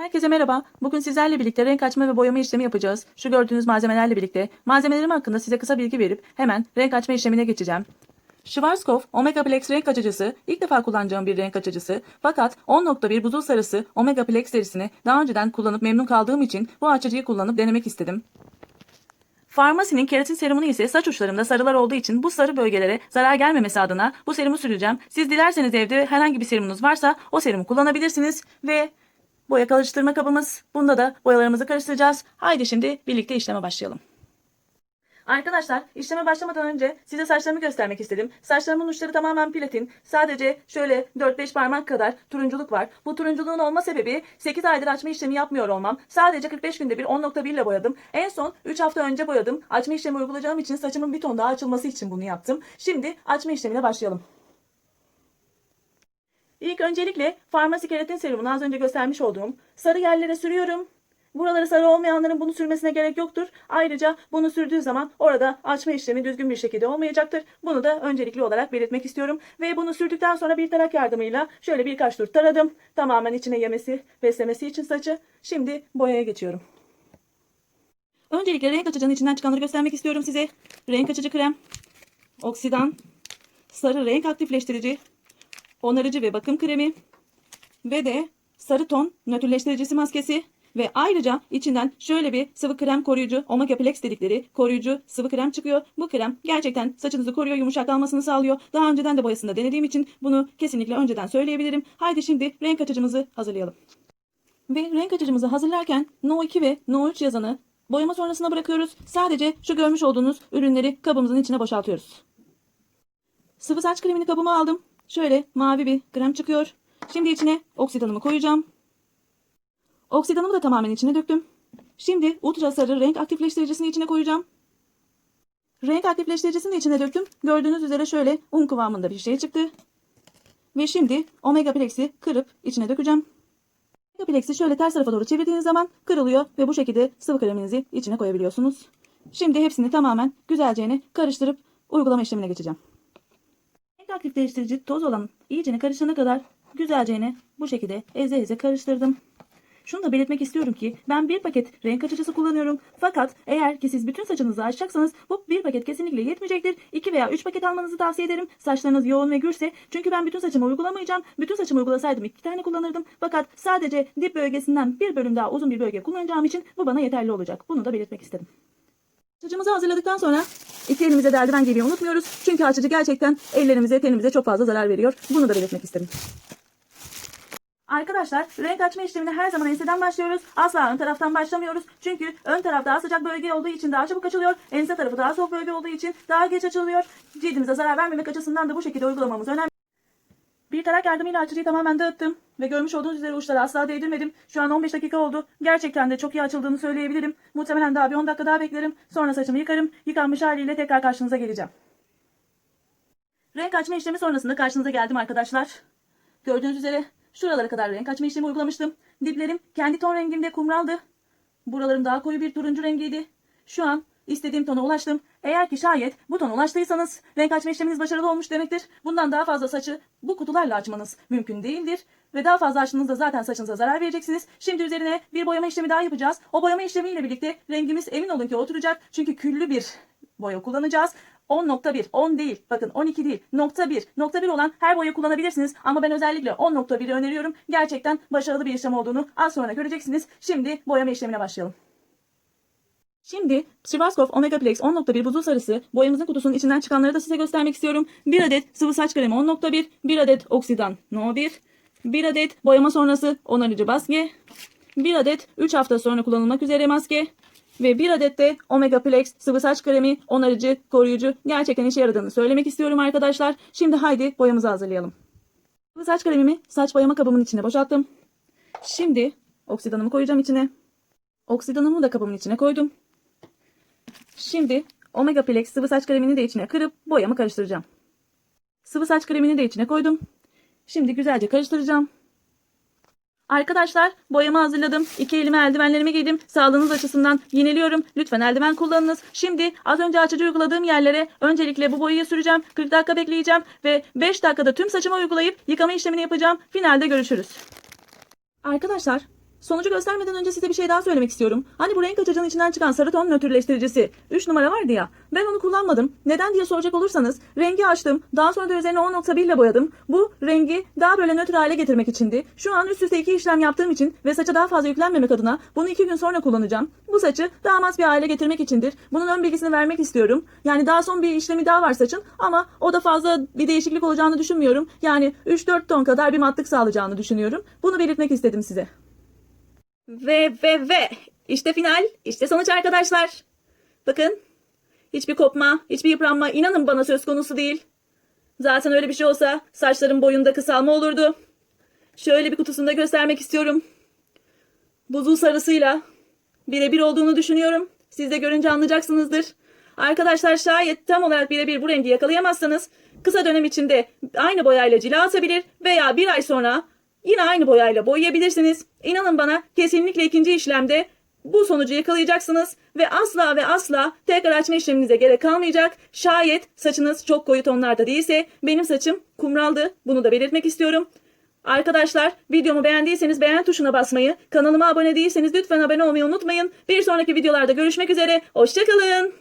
Herkese merhaba. Bugün sizlerle birlikte renk açma ve boyama işlemi yapacağız. Şu gördüğünüz malzemelerle birlikte malzemelerim hakkında size kısa bilgi verip hemen renk açma işlemine geçeceğim. Schwarzkopf Omega Plex renk açıcısı ilk defa kullanacağım bir renk açıcısı. Fakat 10.1 buzul sarısı Omega Plex serisini daha önceden kullanıp memnun kaldığım için bu açıcıyı kullanıp denemek istedim. Farmasinin keratin serumunu ise saç uçlarımda sarılar olduğu için bu sarı bölgelere zarar gelmemesi adına bu serumu süreceğim. Siz dilerseniz evde herhangi bir serumunuz varsa o serumu kullanabilirsiniz ve boya karıştırma kabımız. Bunda da boyalarımızı karıştıracağız. Haydi şimdi birlikte işleme başlayalım. Arkadaşlar işleme başlamadan önce size saçlarımı göstermek istedim. Saçlarımın uçları tamamen platin. Sadece şöyle 4-5 parmak kadar turunculuk var. Bu turunculuğun olma sebebi 8 aydır açma işlemi yapmıyor olmam. Sadece 45 günde bir 10.1 ile boyadım. En son 3 hafta önce boyadım. Açma işlemi uygulayacağım için saçımın bir ton daha açılması için bunu yaptım. Şimdi açma işlemine başlayalım. İlk öncelikle farmasi keratin serumunu az önce göstermiş olduğum sarı yerlere sürüyorum. Buraları sarı olmayanların bunu sürmesine gerek yoktur. Ayrıca bunu sürdüğü zaman orada açma işlemi düzgün bir şekilde olmayacaktır. Bunu da öncelikli olarak belirtmek istiyorum. Ve bunu sürdükten sonra bir tarak yardımıyla şöyle birkaç tur taradım. Tamamen içine yemesi, beslemesi için saçı. Şimdi boyaya geçiyorum. Öncelikle renk açıcının içinden çıkanları göstermek istiyorum size. Renk açıcı krem, oksidan, sarı renk aktifleştirici, onarıcı ve bakım kremi ve de sarı ton nötrleştiricisi maskesi ve ayrıca içinden şöyle bir sıvı krem koruyucu Omega Plex dedikleri koruyucu sıvı krem çıkıyor. Bu krem gerçekten saçınızı koruyor, yumuşak kalmasını sağlıyor. Daha önceden de boyasında denediğim için bunu kesinlikle önceden söyleyebilirim. Haydi şimdi renk açıcımızı hazırlayalım. Ve renk açıcımızı hazırlarken No 2 ve No 3 yazanı boyama sonrasına bırakıyoruz. Sadece şu görmüş olduğunuz ürünleri kabımızın içine boşaltıyoruz. Sıvı saç kremini kabıma aldım. Şöyle mavi bir krem çıkıyor. Şimdi içine oksidanımı koyacağım. Oksidanımı da tamamen içine döktüm. Şimdi ultra sarı renk aktifleştiricisini içine koyacağım. Renk aktifleştiricisini içine döktüm. Gördüğünüz üzere şöyle un kıvamında bir şey çıktı. Ve şimdi Omega Plex'i kırıp içine dökeceğim. Omega Plex'i şöyle ters tarafa doğru çevirdiğiniz zaman kırılıyor ve bu şekilde sıvı kreminizi içine koyabiliyorsunuz. Şimdi hepsini tamamen güzelce karıştırıp uygulama işlemine geçeceğim. Renk aktifleştirici toz olan iyicene karışana kadar güzelce bu şekilde eze eze karıştırdım. Şunu da belirtmek istiyorum ki ben bir paket renk açıcısı kullanıyorum. Fakat eğer ki siz bütün saçınızı açacaksanız bu bir paket kesinlikle yetmeyecektir. 2 veya 3 paket almanızı tavsiye ederim. Saçlarınız yoğun ve gürse. Çünkü ben bütün saçımı uygulamayacağım. Bütün saçımı uygulasaydım 2 tane kullanırdım. Fakat sadece dip bölgesinden bir bölüm daha uzun bir bölge kullanacağım için bu bana yeterli olacak. Bunu da belirtmek istedim. Açıcımızı hazırladıktan sonra iki elimize de eldiven giymeyi unutmuyoruz. Çünkü açıcı gerçekten ellerimize, tenimize çok fazla zarar veriyor. Bunu da belirtmek istedim. Arkadaşlar renk açma işlemine her zaman enseden başlıyoruz. Asla ön taraftan başlamıyoruz. Çünkü ön taraf daha sıcak bölge olduğu için daha çabuk açılıyor. Ense tarafı daha soğuk bölge olduğu için daha geç açılıyor. Cildimize zarar vermemek açısından da bu şekilde uygulamamız önemli. Bir tarak yardımıyla açıcıyı tamamen dağıttım. Ve görmüş olduğunuz üzere uçları asla değdirmedim. Şu an 15 dakika oldu. Gerçekten de çok iyi açıldığını söyleyebilirim. Muhtemelen daha bir 10 dakika daha beklerim. Sonra saçımı yıkarım. Yıkanmış haliyle tekrar karşınıza geleceğim. Renk açma işlemi sonrasında karşınıza geldim arkadaşlar. Gördüğünüz üzere şuralara kadar renk açma işlemi uygulamıştım. Diplerim kendi ton rengimde kumraldı. Buralarım daha koyu bir turuncu rengiydi. Şu an istediğim tona ulaştım. Eğer ki şayet bu tona ulaştıysanız renk açma işleminiz başarılı olmuş demektir. Bundan daha fazla saçı bu kutularla açmanız mümkün değildir. Ve daha fazla açtığınızda zaten saçınıza zarar vereceksiniz. Şimdi üzerine bir boyama işlemi daha yapacağız. O boyama işlemiyle birlikte rengimiz emin olun ki oturacak. Çünkü küllü bir boya kullanacağız. 10.1, 10 değil, bakın 12 değil, nokta 1, nokta 1 olan her boya kullanabilirsiniz. Ama ben özellikle 10.1'i öneriyorum. Gerçekten başarılı bir işlem olduğunu az sonra göreceksiniz. Şimdi boyama işlemine başlayalım. Şimdi Schwarzkopf Omega Plex 10.1 buzul sarısı boyamızın kutusunun içinden çıkanları da size göstermek istiyorum. 1 adet sıvı saç kremi 10.1, 1 adet oksidan No 1, 1 adet boyama sonrası onarıcı maske, 1 adet 3 hafta sonra kullanılmak üzere maske ve 1 adet de Omega Plex sıvı saç kremi onarıcı, koruyucu gerçekten işe yaradığını söylemek istiyorum arkadaşlar. Şimdi haydi boyamızı hazırlayalım. Sıvı saç kremimi saç boyama kabımın içine boşalttım. Şimdi oksidanımı koyacağım içine. Oksidanımı da kabımın içine koydum. Şimdi Omega Plex sıvı saç kremini de içine kırıp boyamı karıştıracağım. Sıvı saç kremini de içine koydum. Şimdi güzelce karıştıracağım. Arkadaşlar boyamı hazırladım. İki elime eldivenlerimi giydim. Sağlığınız açısından yineliyorum. Lütfen eldiven kullanınız. Şimdi az önce açıcı uyguladığım yerlere öncelikle bu boyayı süreceğim. 40 dakika bekleyeceğim ve 5 dakikada tüm saçımı uygulayıp yıkama işlemini yapacağım. Finalde görüşürüz. Arkadaşlar Sonucu göstermeden önce size bir şey daha söylemek istiyorum. Hani bu renk açıcının içinden çıkan sarı ton nötrleştiricisi 3 numara vardı ya. Ben onu kullanmadım. Neden diye soracak olursanız rengi açtım. Daha sonra da üzerine 10.1 ile boyadım. Bu rengi daha böyle nötr hale getirmek içindi. Şu an üst üste iki işlem yaptığım için ve saça daha fazla yüklenmemek adına bunu 2 gün sonra kullanacağım. Bu saçı daha mat bir hale getirmek içindir. Bunun ön bilgisini vermek istiyorum. Yani daha son bir işlemi daha var saçın ama o da fazla bir değişiklik olacağını düşünmüyorum. Yani 3-4 ton kadar bir matlık sağlayacağını düşünüyorum. Bunu belirtmek istedim size. Ve ve ve işte final, işte sonuç arkadaşlar. Bakın hiçbir kopma, hiçbir yıpranma inanın bana söz konusu değil. Zaten öyle bir şey olsa saçların boyunda kısalma olurdu. Şöyle bir kutusunda göstermek istiyorum. Buzul sarısıyla birebir olduğunu düşünüyorum. Siz de görünce anlayacaksınızdır. Arkadaşlar şayet tam olarak birebir bu rengi yakalayamazsanız kısa dönem içinde aynı boyayla cila atabilir veya bir ay sonra yine aynı boyayla boyayabilirsiniz. İnanın bana kesinlikle ikinci işlemde bu sonucu yakalayacaksınız ve asla ve asla tekrar açma işleminize gerek kalmayacak. Şayet saçınız çok koyu tonlarda değilse benim saçım kumraldı. Bunu da belirtmek istiyorum. Arkadaşlar videomu beğendiyseniz beğen tuşuna basmayı, kanalıma abone değilseniz lütfen abone olmayı unutmayın. Bir sonraki videolarda görüşmek üzere. Hoşçakalın.